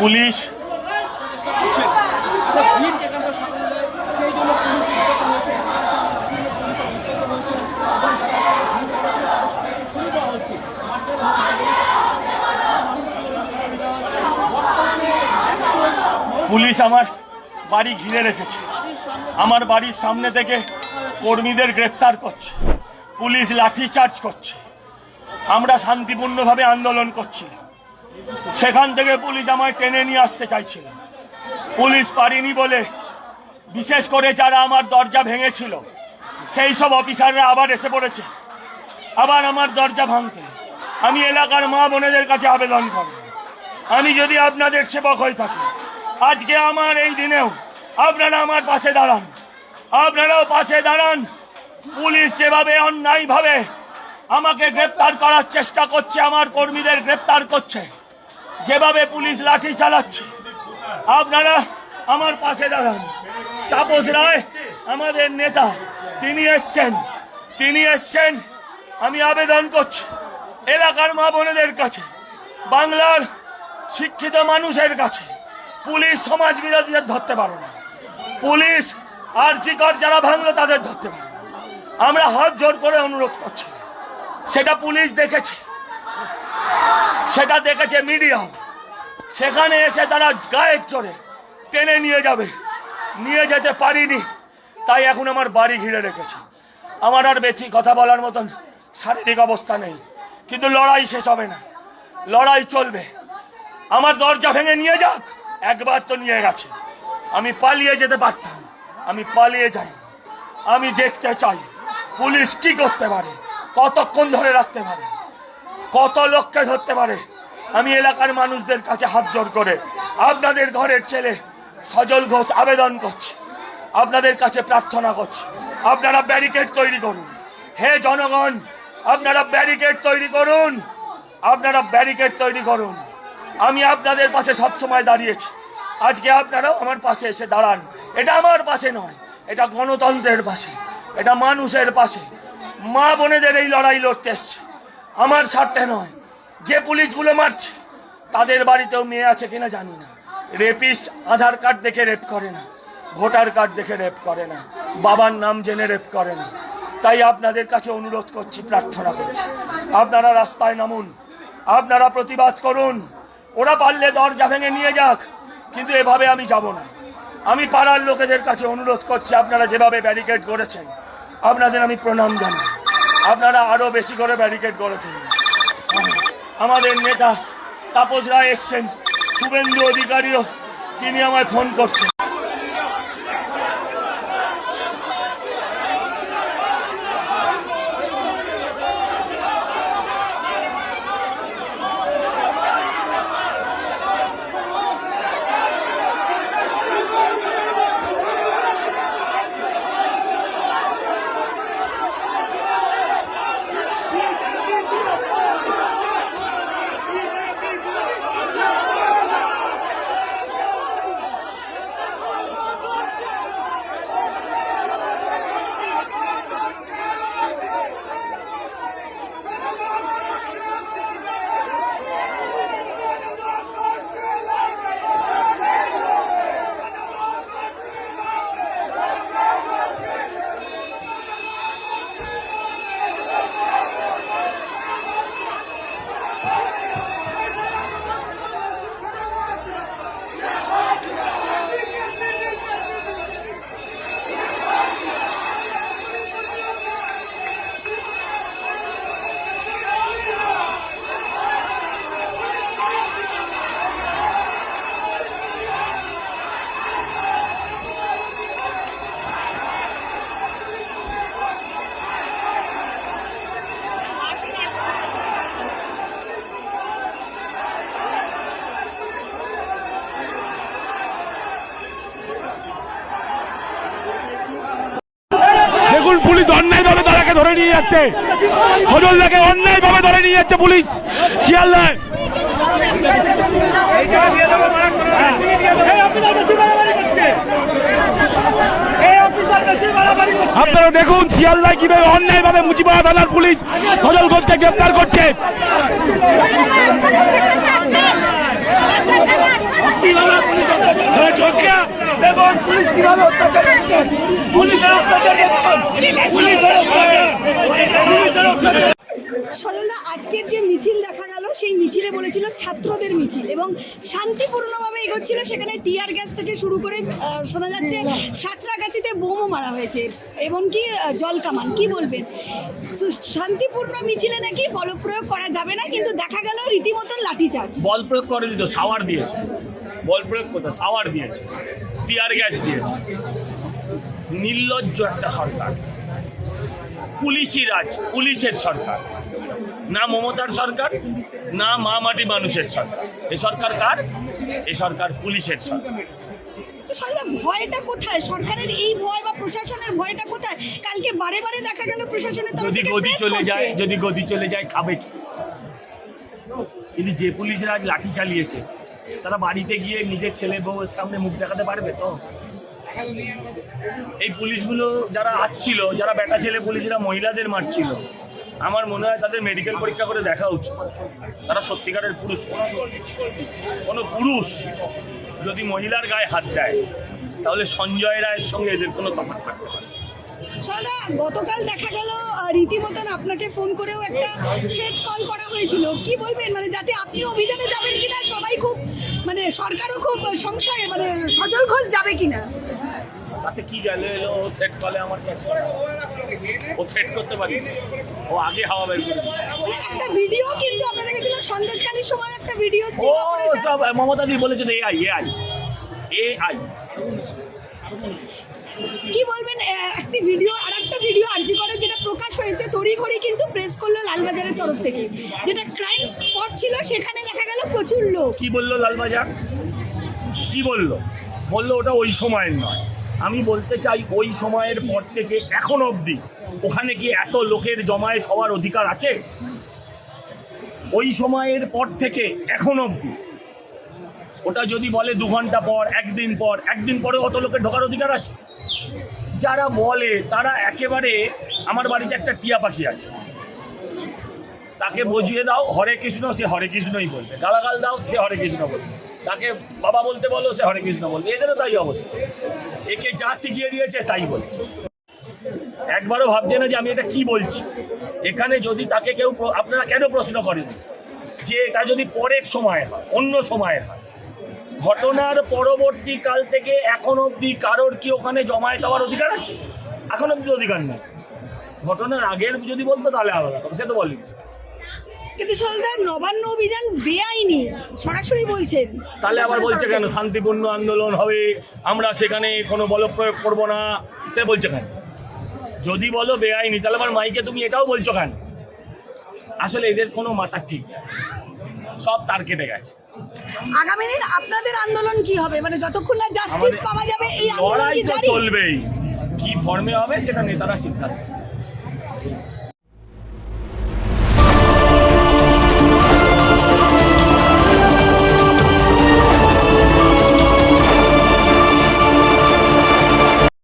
Police. Police আমার বাড়ি ঘিরে রেখেছে। আমার বাড়ির সামনে থেকে কর্মীদের গ্রেপ্তার করছে। পুলিশ লাঠি চার্জ করছে। আমরা শান্তিপূর্ণভাবে আন্দোলন করছি সেখান থেকে পুলিশ আমায় টেনে নিয়ে আসতে চাইছিল। পুলিশ পারিনি বলে, বিশেষ করে যারা আমার দরজা ভেঙেছিল, সেই সব অফিসাররা আবার এসে পড়েছে। আবার আমার দরজা ভাঙতে। আমি এলাকার মা বোনেদের কাছে আবেদন করব আমি যদি আপনাদের সেবক হয়ে থাকি, আজকে আমার এই দিনেও আপনারা আমার পাশে দাঁড়ান। আপনারাও পাশে দাঁড়ান। পুলিশ যেভাবে অন্যায়ভাবে আমাকে গ্রেপ্তার করার চেষ্টা করছে, আমার কর্মীদের গ্রেপ্তার করছে যেভাবে পুলিশ লাঠি চালাচ্ছে, আপনারা আমার পাশে দাঁড়ান। তাপস রায় আমাদের নেতা, তিনি এসছেন তিনি এসছেন। আমি আবেদন করছি এলাকার মা বোনেদের কাছে, বাংলার শিক্ষিত মানুষের কাছে। পুলিশ সমাজ বিরোধীদের ধরতে পারে না। পুলিশ আর জিকর যারা ভাঙলো তাদের ধরতে পারে। আমরা হাত জোর করে অনুরোধ করছি, সেটা পুলিশ দেখেছে। সেটা দেখেছে মিডিয়া। সেখানে এসে তারা গায়ের চড়ে টেনে নিয়ে যাবে। নিয়ে যেতে পারিনি। তাই এখন আমার বাড়ি ঘিরে রেখেছে। আমার আর বেশি কথা বলার মতন শারীরিক অবস্থা নেই। কিন্তু লড়াই শেষ হবে না। লড়াই চলবে। আমার দরজা ভেঙে নিয়ে যাক। একবার তো নিয়ে গেছে। আমি পালিয়ে যেতে পারতাম। আমি পালিয়ে যাই। আমি দেখতে চাই পুলিশ কি করতে পারে, কতক্ষণ ধরে রাখতে পারে। কত লোককে ধরতে পারে? আমি এলাকার মানুষদের কাছে হাত জোর করে, আপনাদের ঘরের ছেলে সজল ঘোষ আবেদন করছে, আপনাদের কাছে প্রার্থনা করছে, আপনারা ব্যারিকেড তৈরি করুন। হে জনগণ, আপনারা ব্যারিকেড তৈরি করুন, আপনারা ব্যারিকেড তৈরি করুন। আমি আপনাদের পাশে সবসময় দাঁড়িয়েছি। আজকে আপনারাও আমার পাশে এসে দাঁড়ান। এটা আমার পাশে নয়, এটা গণতন্ত্রের পাশে, এটা মানুষের পাশে। মা বোনেদের এই লড়াই লড়তে এসছে। আমার স্বার্থে নয়। যে পুলিশগুলো মারছে, তাদের বাড়িতেও মেয়ে আছে কিনা জানি না। রেপিস্ট আধার কার্ড দেখে রেপ করে না, ভোটার কার্ড দেখে রেপ করে না, বাবার নাম জেনে রেপ করে না। তাই আপনাদের কাছে অনুরোধ করছি, প্রার্থনা করছি। আপনারা রাস্তায় নামুন, আপনারা প্রতিবাদ করুন। ওরা পারলে দরজা ভেঙে নিয়ে যাক, কিন্তু এভাবে আমি যাব না। আমি পাড়ার লোকেদের কাছে অনুরোধ করছি, আপনারা যেভাবে ব্যারিকেড করেছেন, আপনাদের আমি প্রণাম জানাই। আপনারা আরও বেশি করে ব্যারিকেড করে তুলুন। আমাদের নেতা তাপস রায় এসছেন। শুভেন্দু অধিকারীও তিনি আমায় ফোন করছেন। দেখুন পুলিশ অন্যায় ভাবে তারাকে ধরে নিয়ে যাচ্ছে। সজলদাকে অন্যায় ভাবে ধরে নিয়ে যাচ্ছে পুলিশ। শিয়ালদায়। আপনারা দেখুন শিয়ালদায় কীভাবে অন্যায় ভাবে মুচিপাড়া থানার পুলিশ সজল ঘোষকে গ্রেপ্তার করছে। পুলিশ কীভাবে সরলা, আজকের যে মিছিল দেখা গেল, সেই মিছিলে বলেছিল ছাত্রদের মিছিল এবং শান্তিপূর্ণভাবে এগোচ্ছিল। সেখানে টিয়ার গ্যাস থেকে শুরু করে শোনা যাচ্ছে সাঁতরাগাছিতে বোমও মারা হয়েছে এবং কি জল কামান। কি বলবেন? শান্তিপূর্ণ মিছিলে নাকি বলপ্রয়োগ করা যাবে না, কিন্তু দেখা গেল রীতিমতন লাঠিচার্জ। বল প্রয়োগ করেনি তো সাওয়ার দিয়েছে। বল প্রয়োগ করতে সাওয়ার দিয়েছে, টিয়ার গ্যাস দিয়েছে। নির্লজ্জ একটা সরকার। পুলিশি রাজ পুলিশের সরকার। না মমতার সরকার না মা মাটি মানুষের সরকার। এ সরকার কার? এ সরকার পুলিশের সরকার। ভয়টা কোথায়? সরকারের এই ভয় বা প্রশাসনের ভয়টা কোথায়? কালকে বারে বারে দেখা গেল প্রশাসনের যদি গদি চলে যায় যদি গদি চলে যায় খাবে কি? কিন্তু যে পুলিশরা আজ লাঠি চালিয়েছে তারা বাড়িতে গিয়ে নিজের ছেলে বউয়ের সামনে মুখ দেখাতে পারবে তো? এই পুলিশগুলো যারা আসছিল, যারা বেটা ছেলে পুলিশরা মহিলাদের মারছিল, আমার মনে হয় তাদের মেডিকেল পরীক্ষা করে দেখা উচিত। তারা সত্যিকারের পুরুষ। কোনো পুরুষ যদি মহিলার গায়ে হাত দেয়, তাহলে সঞ্জয় রায়ের সঙ্গে এদের কোনো তফাৎ থাকতে পারে সদা, গতকাল দেখা গেল রীতিমতন আপনাকে ফোন করেও একটা থ্রেট কল করা হয়েছিল। কি বলবেন? মানে যাতে আপনি অভিযানে যাবেন কিনা, সবাই খুব মানে সরকারও খুব সংশয়ে মানে সজল ঘোষ যাবে কিনা? তাতে কি গেল এলো ও থ্রেট কলে আমার কাছে। ও থ্রেট করতে পারি। ও আগে হাওয়া বের একটা ভিডিও কিন্তু আমরা দেখেছিলাম সন্দেশকালীর সময় একটা ভিডিও ও সব মমতা দি বলেছে তো A I A I A I কি বলবেন একটি ভিডিও আর একটা ভিডিও আর্জি করে যেটা প্রকাশ হয়েছে তড়িঘড়ি কিন্তু প্রেস করল লালবাজারের তরফ থেকে। যেটা ক্রাইম স্পট ছিল সেখানে দেখা গেল প্রচুর লোক। কি বলল লালবাজার? কি বলল? বলল ওটা ওই সময়ের নয়। আমি বলতে চাই ওই সময়ের পর থেকে এখন অবধি ওখানে কি এত লোকের জমায়েত হওয়ার অধিকার আছে? ওই সময়ের পর থেকে এখন অবধি। ওটা যদি বলে দু ঘণ্টা পর, একদিন পর, একদিন পরে অত লোকের ঢোকার অধিকার আছে? যারা বলে তারা একেবারে আমার বাড়িতে একটা টিয়া পাখি আছে। তাকে বুঝিয়ে দাও, হরে কৃষ্ণ, সে হরে কৃষ্ণই বলবে। গালাগাল দাও, সে হরে কৃষ্ণ বলবে। তাকে বাবা বলতে বলো সে হরে কৃষ্ণ বলবে এদেরও তাই অবস্থা। একে যা শিখিয়ে দিয়েছে, তাই বলছে। একবারও ভাবছে না যে আমি এটা কি বলছি? এখানে যদি তাকে কেউ আপনারা কেন প্রশ্ন করেন? যে এটা যদি পরের সময় হয়, অন্য সময় হয়। ঘটনার পরবর্তী কাল থেকে এখন অবধি কারোর কি ওখানে জমায়েত হওয়ার অধিকার আছে? এখন অবধি অধিকার নেই। ঘটনার আগের যদি বলতো তাহলে আলাদা সে তো বলেনি। কিন্তু সলদার নবান্ন অভিযান বেআইনি সরাসরি বলছেন। তাহলে আবার বলছে কেন শান্তিপূর্ণ আন্দোলন হবে আমরা সেখানে কোনো বলপ্রয়োগ করব না সে বলছে কেন? যদি বলো বেআইনি তাহলে আমার মাইকে তুমি এটাও বলছো কেন? আসলে এদের কোনো মাথা ঠিক সব তার কেটে গেছে। আগামী দিন আপনাদের আন্দোলন কি হবে? মানে যতক্ষণ না জাস্টিস পাওয়া যাবে এই আন্দোলন চলবেই। কি ফর্মে হবে সেটা নেতারা সিদ্ধান্ত।